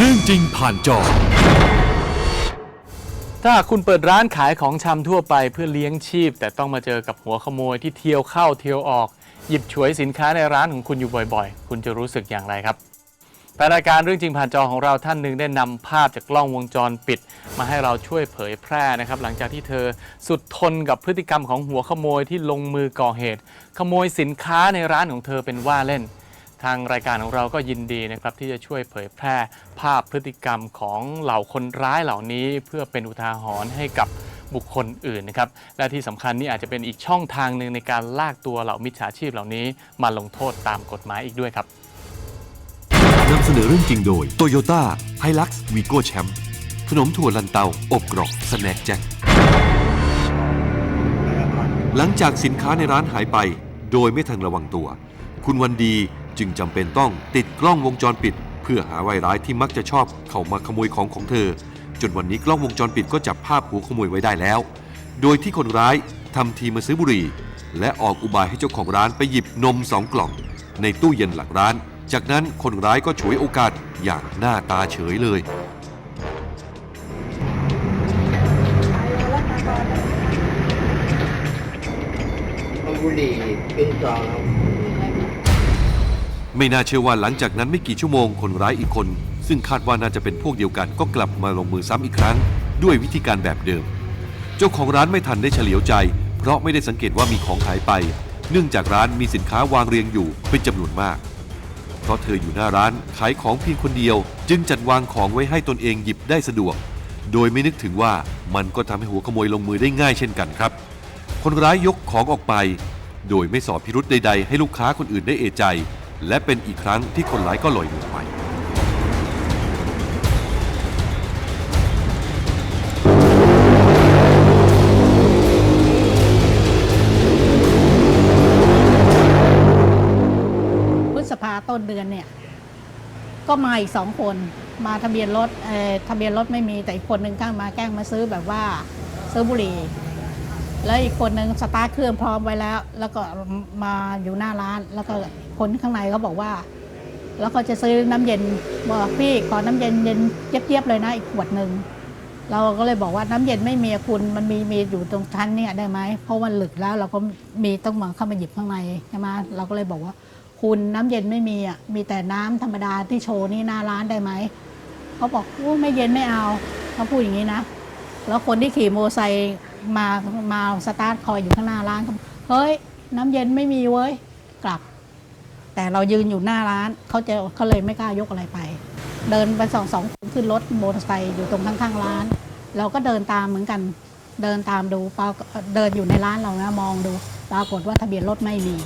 เรื่องจริงผ่านจอ ถ้าคุณเปิดร้านขายของชำทั่วไปเพื่อเลี้ยงชีพ แต่ต้องมาเจอกับหัวขโมยที่เที่ยวเข้าเที่ยวออก หยิบฉวยสินค้าในร้านของคุณอยู่บ่อยๆ คุณจะรู้สึกอย่างไรครับแฟนรายการเรื่องจริงผ่านจอของเราท่านหนึ่งได้นำภาพจากกล้องวงจรปิด มาให้เราช่วยเผยแพร่นะครับ หลังจากที่เธอสุดทนกับพฤติกรรมของหัวขโมยที่ลงมือก่อเหตุ ขโมยสินค้าในร้านของเธอเป็นว่าเล่น ทางรายการของเราก็ยินดีนะครับที่จะช่วยเผยแพร่ภาพพฤติกรรมของเหล่าคนร้ายเหล่านี้ เพื่อเป็นอุทาหรณ์ให้กับบุคคลอื่นนะครับและที่สำคัญนี่อาจจะเป็นอีกช่องทางหนึ่งในการลากตัวเหล่ามิจฉาชีพเหล่านี้มาลงโทษตามกฎหมายอีกด้วยครับ นำเสนอเรื่องจริงโดย Toyota Hilux Vigo Champ ขนมถั่วลันเตา อบกรอบสแน็คแจ็คหลังจากสินค้าในร้านหายไป โดยไม่ทันระวังตัว คุณวันดี จึงจำเป็นต้องติดกล้องวงจรปิด เพื่อหาวายร้ายที่มักจะชอบเข้ามาขโมยของของเธอ จนวันนี้กล้องวงจรปิดก็จับภาพหัวขโมยไว้ได้แล้ว โดยที่คนร้ายทำทีมาซื้อบุหรี่ และออกอุบายให้เจ้าของร้านไปหยิบนมสองกล่อง ในตู้เย็นหลังร้าน จากนั้นคนร้ายก็ฉวยโอกาสอย่างหน้าตาเฉยเลยบุหรี่เป็นซองครับ ไม่น่าเชื่อว่าหลังจากนั้นไม่กี่ชั่วโมงคนร้ายอีกคน ซึ่งคาดว่าน่าจะเป็นพวกเดียวกันก็กลับมาลงมือซ้ำอีกครั้ง ด้วยวิธีการแบบเดิม เจ้าของร้านไม่ทันได้เฉลียวใจ เพราะไม่ได้สังเกตว่ามีของหายไป เนื่องจากร้านมีสินค้าวางเรียงอยู่เป็นจำนวนมาก เพราะเธออยู่หน้าร้านขายของเพียงคนเดียว จึงจัดวางของไว้ให้ตนเองหยิบได้สะดวก โดยไม่นึกถึงว่ามันก็ทำให้หัวขโมยลงมือได้ง่ายเช่นกันครับ คนร้ายยกของออกไป โดยไม่สอบพิรุษใด ๆ ให้ลูกค้าคนอื่นได้เอะใจ และเป็นอีกครั้งที่คนร้ายก็ลอยนวลไป พฤษภาต้นเดือนเนี่ย ก็มาอีกสองคน มาทะเบียนรถเอ่อทะเบียนรถไม่มีแต่อีกคนหนึ่งข้างมาแกล้งมาซื้อแบบว่าซื้อบุหรี่ แล้วอีกคนหนึ่งสตาร์ทเครื่องพร้อมไว้แล้ว แล้วก็มาอยู่หน้าร้านแล้วก็ คนข้างในเขาบอกว่า แล้วก็จะซื้อน้ำเย็นบอกพี่ขอน้ำเย็นเย็นเจี๊ยบๆเลยนะอีกขวดหนึ่งเราก็เลยบอกว่าน้ำเย็นไม่มีคุณมันมีมีอยู่ตรงชั้นเนี่ยได้ไหมเพราะวันหลึกแล้วเราก็มีต้องมาเข้ามาหยิบข้างในใช่ไหมเราก็เลยบอกว่า คุณน้ำเย็นไม่มีอะมีแต่น้ำธรรมดาที่โชว์นี่หน้าร้านได้ไหมเขาบอกโอ้ไม่เย็นไม่เอาเขาพูดอย่างนี้นะ แล้วคนที่ขี่โมอเตอร์ไซค์มามาสตาร์ทคอยอยู่ข้างหน้าร้านเขาเฮ้ยน้ำเย็นไม่มีเว้ยกลับ แต่เรายืนอยู่หน้าร้านเขาจะเขาเลยไม่กล้ายกอะไรไป เดินไปสองสองคนขึ้นรถมอเตอร์ไซค์อยู่ตรงข้างๆร้าน เราก็เดินตามเหมือนกัน เดินตามดูปรากฏเดินอยู่ในร้านเรานะมองดู ปรากฏว่าทะเบียนรถไม่มี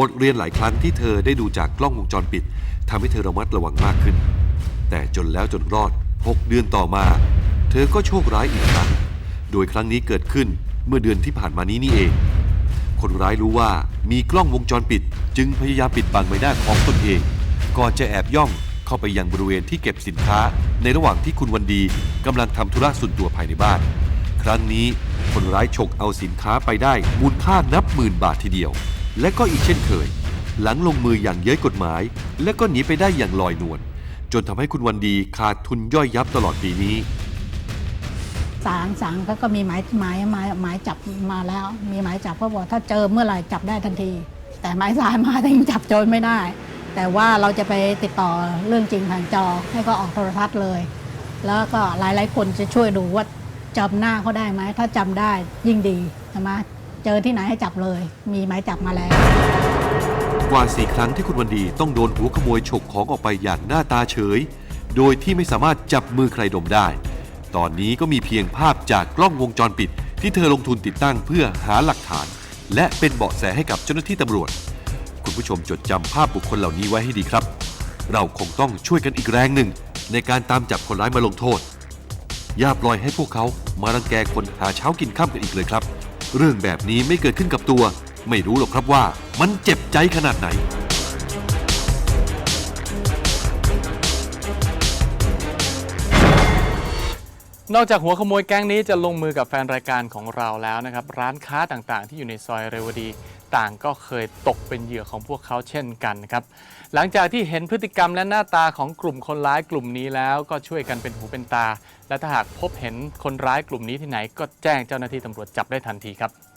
บทเรียนหลายครั้งที่เธอได้ดูจากกล้องวงจรปิดทำให้เธอระมัดระวังมากขึ้น แต่จนแล้วจนรอด 6 เดือนต่อมา เธอก็โชคร้ายอีกครั้ง โดยครั้งนี้เกิดขึ้นเมื่อเดือนที่ผ่านมานี้นี่เอง คนร้ายรู้ว่ามีกล้องวงจรปิด จึงพยายามปิดบังใบหน้าของตนเอง ก่อนจะแอบย่องเข้าไปยังบริเวณที่เก็บสินค้า ในระหว่างที่คุณวันดีกำลังทำธุระส่วนตัวภายในบ้าน ครั้งนี้คนร้ายฉกเอาสินค้าไปได้มูลค่านับหมื่นบาททีเดียว และก็อีกเช่นเคย หลังลงมืออย่างเย้ยกฎหมาย และก็หนีไปได้อย่างลอยนวลจนทำให้คุณวันดีขาดทุนย่อยยับตลอดปีนี้ศาลศาลเขาก็มีหมายหมายหมายหมายจับมาแล้ว มีหมายจับเขาบอกถ้าเจอเมื่อไหร่จับได้ทันที แต่หมายสารมาแต่ยังจับโจรไม่ได้ แต่ว่าเราจะไปติดต่อเรื่องจริงผ่านจอให้ก็ออกโทรทัศน์เลย แล้วก็หลายๆคนจะช่วยดูว่าจำหน้าเขาได้ไหมถ้าจำได้ยิ่งดีใช่ไหม เจอที่ไหนให้จับเลย มีหมายจับมาแล้ว กว่าสี่ครั้งที่คุณวันดีต้องโดนหัวขโมยฉกของออกไปอย่างหน้าตาเฉย โดยที่ไม่สามารถจับมือใครดมได้ ตอนนี้ก็มีเพียงภาพจากกล้องวงจรปิด ที่เธอลงทุนติดตั้งเพื่อหาหลักฐาน และเป็นเบาะแสให้กับเจ้าหน้าที่ตำรวจ คุณผู้ชมจดจำภาพบุคคลเหล่านี้ไว้ให้ดีครับ เราคงต้องช่วยกันอีกแรงหนึ่ง ในการตามจับคนร้ายมาลงโทษ อย่าปล่อยให้พวกเขามารังแกคนหาเช้ากินข้ามกันอีกเลยครับ เรื่องแบบนี้ไม่เกิดขึ้นกับตัว ไม่รู้หรอกครับว่ามันเจ็บใจขนาดไหน นอกจากหัวขโมยแก๊งนี้จะลงมือกับแฟนรายการของเราแล้วนะครับ ร้านค้าต่างๆ ที่อยู่ในซอยเรวดี ต่างก็เคยตกเป็นเหยื่อของพวกเขาเช่นกันครับหลังจากที่เห็นพฤติกรรมและหน้าตาของกลุ่มคนร้ายกลุ่มนี้แล้วก็ช่วยกันเป็นหูเป็นตา และถ้าหากพบเห็นคนร้ายกลุ่มนี้ที่ไหน ก็แจ้งเจ้าหน้าที่ตำรวจจับได้ทันทีครับ